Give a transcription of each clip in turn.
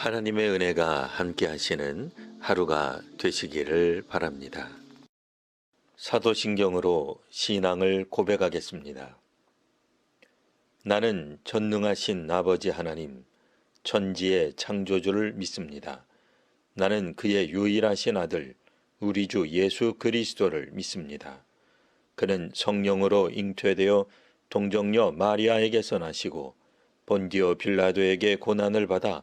하나님의 은혜가 함께 하시는 하루가 되시기를 바랍니다. 사도신경으로 신앙을 고백하겠습니다. 나는 전능하신 아버지 하나님, 천지의 창조주를 믿습니다. 나는 그의 유일하신 아들, 우리 주 예수 그리스도를 믿습니다. 그는 성령으로 잉태되어 동정녀 마리아에게서 나시고 본디오 빌라도에게 고난을 받아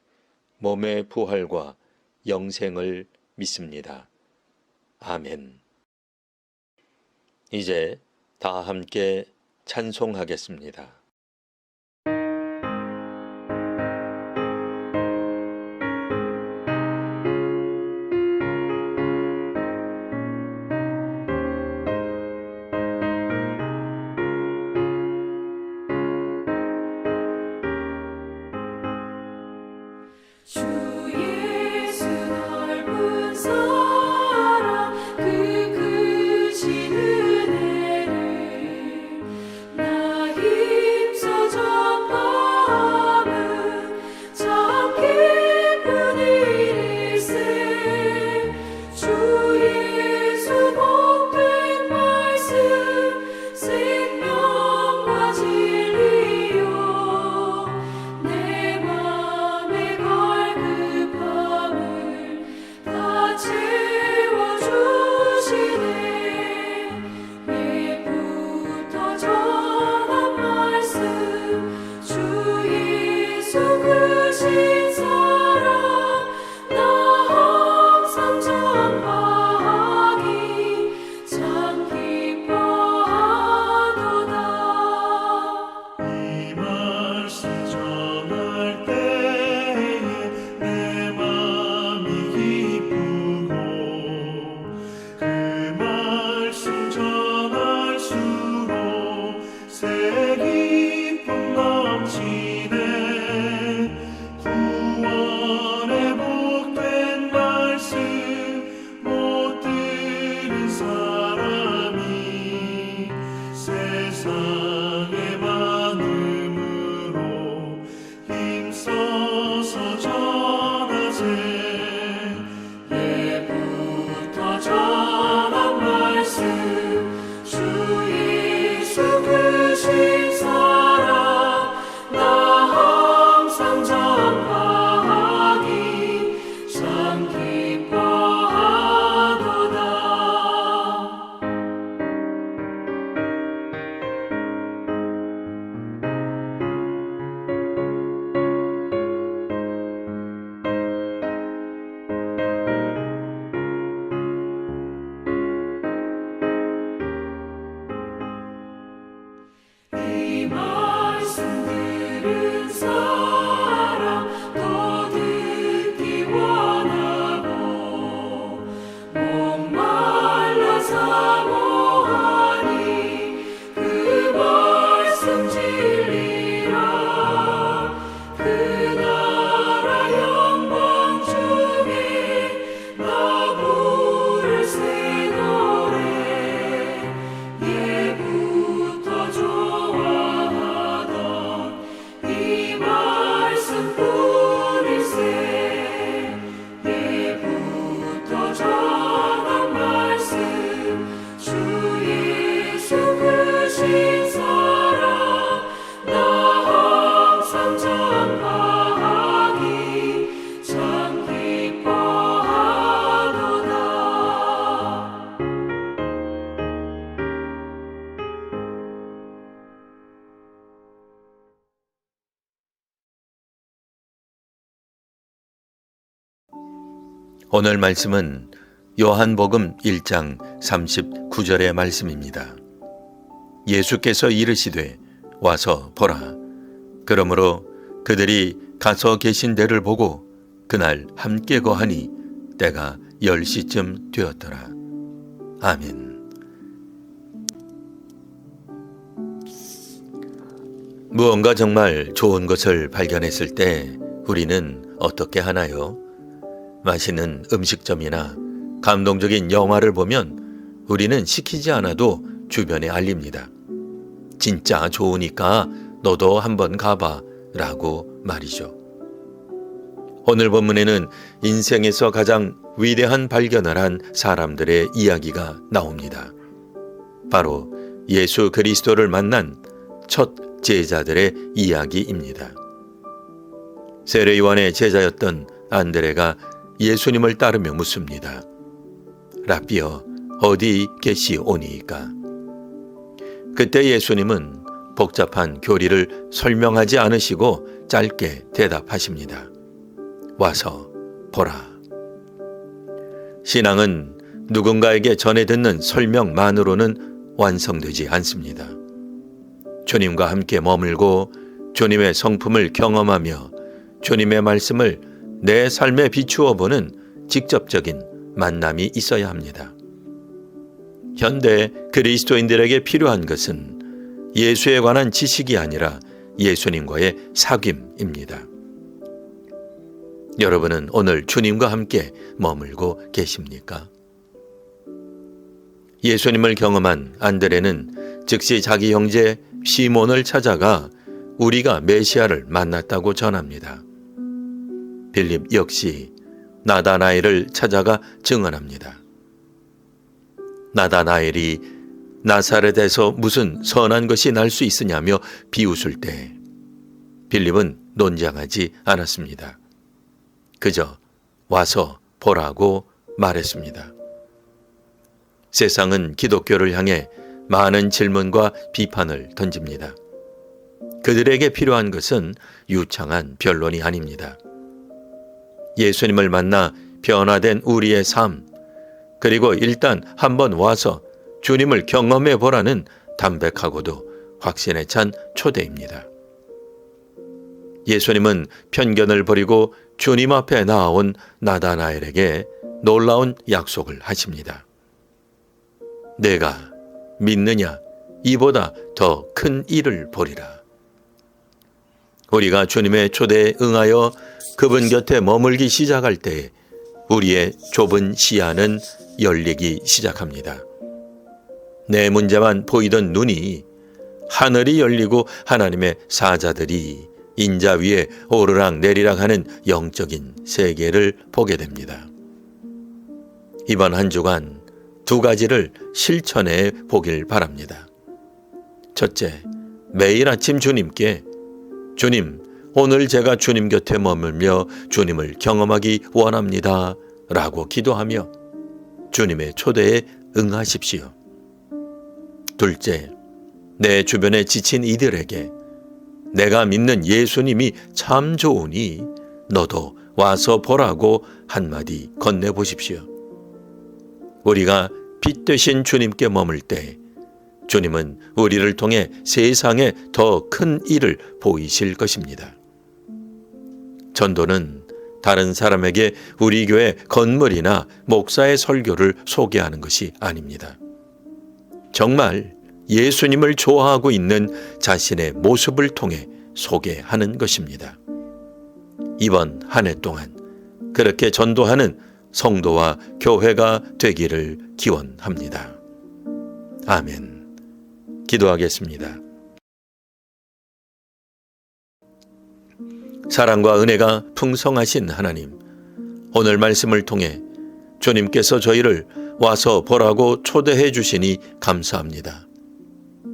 몸의 부활과 영생을 믿습니다. 아멘. 이제 다 함께 찬송하겠습니다. 오늘 말씀은 요한복음 1장 39절의 말씀입니다. 예수께서 이르시되 와서 보라. 그러므로 그들이 가서 계신 데를 보고 그날 함께 거하니 때가 10시쯤 되었더라. 아멘. 무언가 정말 좋은 것을 발견했을 때 우리는 어떻게 하나요? 맛있는 음식점이나 감동적인 영화를 보면 우리는 시키지 않아도 주변에 알립니다. 진짜 좋으니까 너도 한번 가봐 라고 말이죠. 오늘 본문에는 인생에서 가장 위대한 발견을 한 사람들의 이야기가 나옵니다. 바로 예수 그리스도를 만난 첫 제자들의 이야기입니다. 세례요한의 제자였던 안드레가 예수님을 따르며 묻습니다. 라비어 어디 계시오니이까? 그때 예수님은 복잡한 교리를 설명하지 않으시고 짧게 대답하십니다. 와서 보라. 신앙은 누군가에게 전해 듣는 설명만으로는 완성되지 않습니다. 주님과 함께 머물고 주님의 성품을 경험하며 주님의 말씀을 내 삶에 비추어 보는 직접적인 만남이 있어야 합니다. 현대 그리스도인들에게 필요한 것은 예수에 관한 지식이 아니라 예수님과의 사귐입니다. 여러분은 오늘 주님과 함께 머물고 계십니까? 예수님을 경험한 안드레는 즉시 자기 형제 시몬을 찾아가 우리가 메시아를 만났다고 전합니다. 빌립 역시 나다나엘을 찾아가 증언합니다. 나다나엘이 나사렛에서 무슨 선한 것이 날 수 있으냐며 비웃을 때 빌립은 논장하지 않았습니다. 그저 와서 보라고 말했습니다. 세상은 기독교를 향해 많은 질문과 비판을 던집니다. 그들에게 필요한 것은 유창한 변론이 아닙니다. 예수님을 만나 변화된 우리의 삶, 그리고 일단 한번 와서 주님을 경험해 보라는 담백하고도 확신에 찬 초대입니다. 예수님은 편견을 버리고 주님 앞에 나아온 나다나엘에게 놀라운 약속을 하십니다. 내가 믿느냐? 이보다 더 큰 일을 보리라. 우리가 주님의 초대에 응하여 그분 곁에 머물기 시작할 때 우리의 좁은 시야는 열리기 시작합니다. 내 문제만 보이던 눈이 하늘이 열리고 하나님의 사자들이 인자 위에 오르락 내리락 하는 영적인 세계를 보게 됩니다. 이번 한 주간 두 가지를 실천해 보길 바랍니다. 첫째, 매일 아침 주님께 주님, 오늘 제가 주님 곁에 머물며 주님을 경험하기 원합니다. 라고 기도하며 주님의 초대에 응하십시오. 둘째, 내 주변에 지친 이들에게 내가 믿는 예수님이 참 좋으니 너도 와서 보라고 한마디 건네보십시오. 우리가 빛 되신 주님께 머물 때 주님은 우리를 통해 세상에 더 큰 일을 보이실 것입니다. 전도는 다른 사람에게 우리 교회 건물이나 목사의 설교를 소개하는 것이 아닙니다. 정말 예수님을 좋아하고 있는 자신의 모습을 통해 소개하는 것입니다. 이번 한 해 동안 그렇게 전도하는 성도와 교회가 되기를 기원합니다. 아멘. 기도하겠습니다. 사랑과 은혜가 풍성하신 하나님, 오늘 말씀을 통해 주님께서 저희를 와서 보라고 초대해 주시니 감사합니다.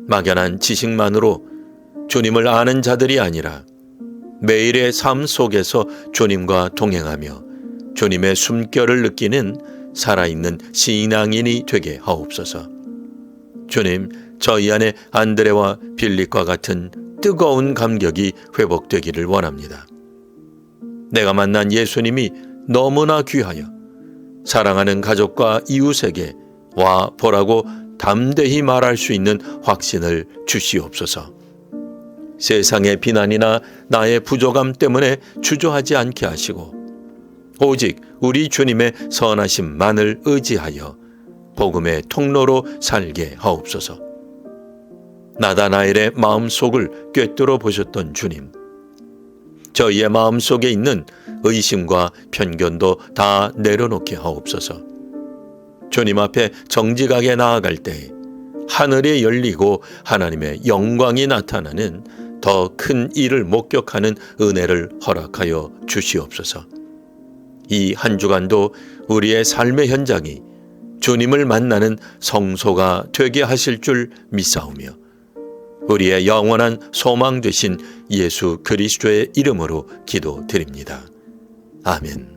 막연한 지식만으로 주님을 아는 자들이 아니라 매일의 삶 속에서 주님과 동행하며 주님의 숨결을 느끼는 살아있는 신앙인이 되게 하옵소서. 주님, 저희 안에 안드레와 빌립과 같은 뜨거운 감격이 회복되기를 원합니다. 내가 만난 예수님이 너무나 귀하여 사랑하는 가족과 이웃에게 와 보라고 담대히 말할 수 있는 확신을 주시옵소서. 세상의 비난이나 나의 부족함 때문에 주저하지 않게 하시고 오직 우리 주님의 선하심만을 의지하여 복음의 통로로 살게 하옵소서. 나다나엘의 마음속을 꿰뚫어 보셨던 주님. 저희의 마음속에 있는 의심과 편견도 다 내려놓게 하옵소서. 주님 앞에 정직하게 나아갈 때 하늘이 열리고 하나님의 영광이 나타나는 더 큰 일을 목격하는 은혜를 허락하여 주시옵소서. 이 한 주간도 우리의 삶의 현장이 주님을 만나는 성소가 되게 하실 줄 믿사오며 우리의 영원한 소망 되신 예수 그리스도의 이름으로 기도드립니다. 아멘.